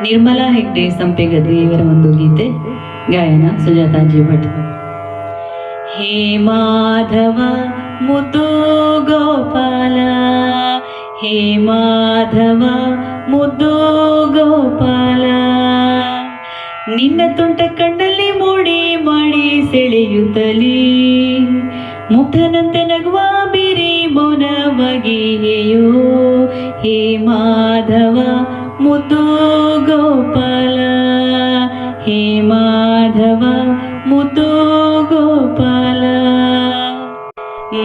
ನಿರ್ಮಲಾ ಹೆಗ್ಡೆ ಸಂಪೆಗದ್ರಿ ಇವರ ಒಂದು ಗೀತೆ, ಗಾಯನ ಸುಜಾತಾಜಿ ಭಟ್. ಹೇ ಮಾಧವ ಮುದ್ದು ಗೋಪಾಲ, ಹೇ ಮಾಧವ ಮುದ್ದು ಗೋಪಾಲ, ನಿನ್ನ ತುಂಟ ಕಣ್ಣಲ್ಲಿ ಮೂಡಿ ಮಾಡಿ ಸೆಳೆಯುತ್ತಲೀ. ಮುಗ್ಧನಂತೆ ನಗುವ ಬಿರಿ ಮೌನವಾಗಿಯೋ ಹೇ ಮಾಧವ ಮುದ್ದು ಗೋಪಾಲ, ಹೇ ಮಾಧವ, ಮುದ್ದು ಗೋಪಾಲ.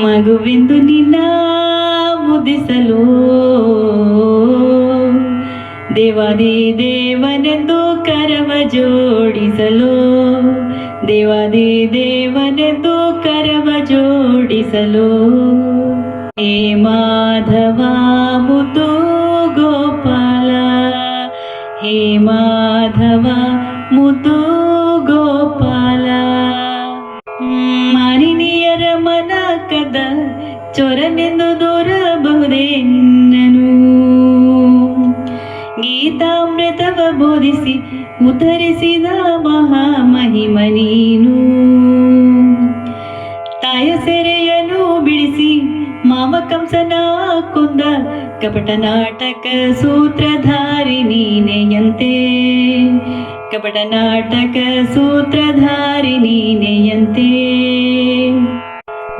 ಮಗುವೆಂದು ನಿನ್ನ ಮುದಿಸಲು ದೇವಾದಿ ದೇವನೆಂದು ಕರವ ಜೋಡಿಸಲು ದೇವಾದಿ ದೇವನೆಂದು ಕರವ ಜೋಡಿಸಲು ಹೇ ಮಾಧವ. ಹೇ ಮಾಧವ ಮುದ್ದು ಗೋಪಾಲ ಮಾನಿನಿಯರ ಮನ ಕದ ಚೊರನೆಂದು ದೂರಬಹುದೇ ನಿನ್ನನು ಗೀತಾಮೃತವ ಬೋಧಿಸಿ ಉತ್ತರಿಸಿದ ಮಹಾಮಹಿಮ ನೀನು. ತಾಯ ಸೆರೆಯನ್ನು ಬಿಡಿಸಿ ಮಾವ ಕಂಸನ ಕುಂದ ಕಪಟ ನಾಟಕ ಸೂತ್ರಧಾರಿ ನೀನೆಯಂತೆ. ಕಪಟ ನಾಟಕ ಸೂತ್ರಧಾರಿ ನೀನೆಯಂತೆ.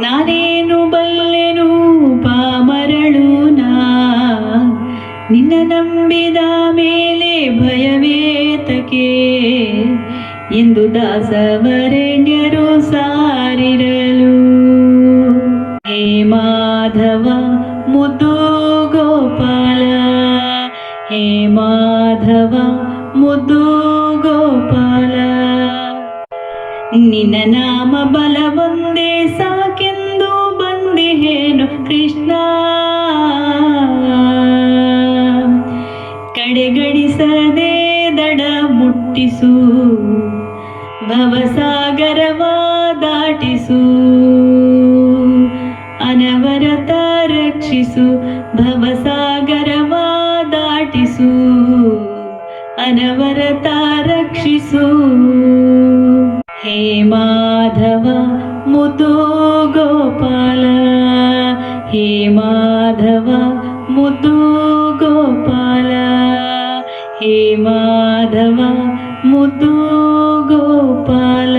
ನಾನೇನು ಬಲ್ಲೆನು ಪಾಮರಳು ನಾ ನಿನ್ನ ನಂಬಿದ ಮೇಲೆ ಭಯವೇತಕೆ. ಎಂದು ದಾಸವರೆಣ್ಯರು ಸಾರಿರಲು ಮಾಧವ ಮುದ್ದು ಗೋಪಾಲ. ಹೇ ಮಾಧವ ಮುದ್ದು ಗೋಪಾಲ. ನಿನ್ನ ನಾಮ ಬಲವೊಂದೇ ಸಾಕೆಂದು ಬಂದಿಹೇನು ಕೃಷ್ಣ. ಕಡೆಗಡಿಸದೆ ದಡ ಮುಟ್ಟಿಸು. ಭವಸಾಗರವ ದಾಟಿಸು. ರಕ್ಷಿಸು ಭವಸಾಗರವ ದಾಟಿಸು ಅನವರತ ರಕ್ಷಿಸು ಹೇ ಮಾಧವ ಮುದ್ದು ಗೋಪಾಲ ಹೇ ಮಾಧವ ಮುದ್ದು ಗೋಪಾಲ ಹೇ ಮಾಧವ ಮುದ್ದು ಗೋಪಾಲ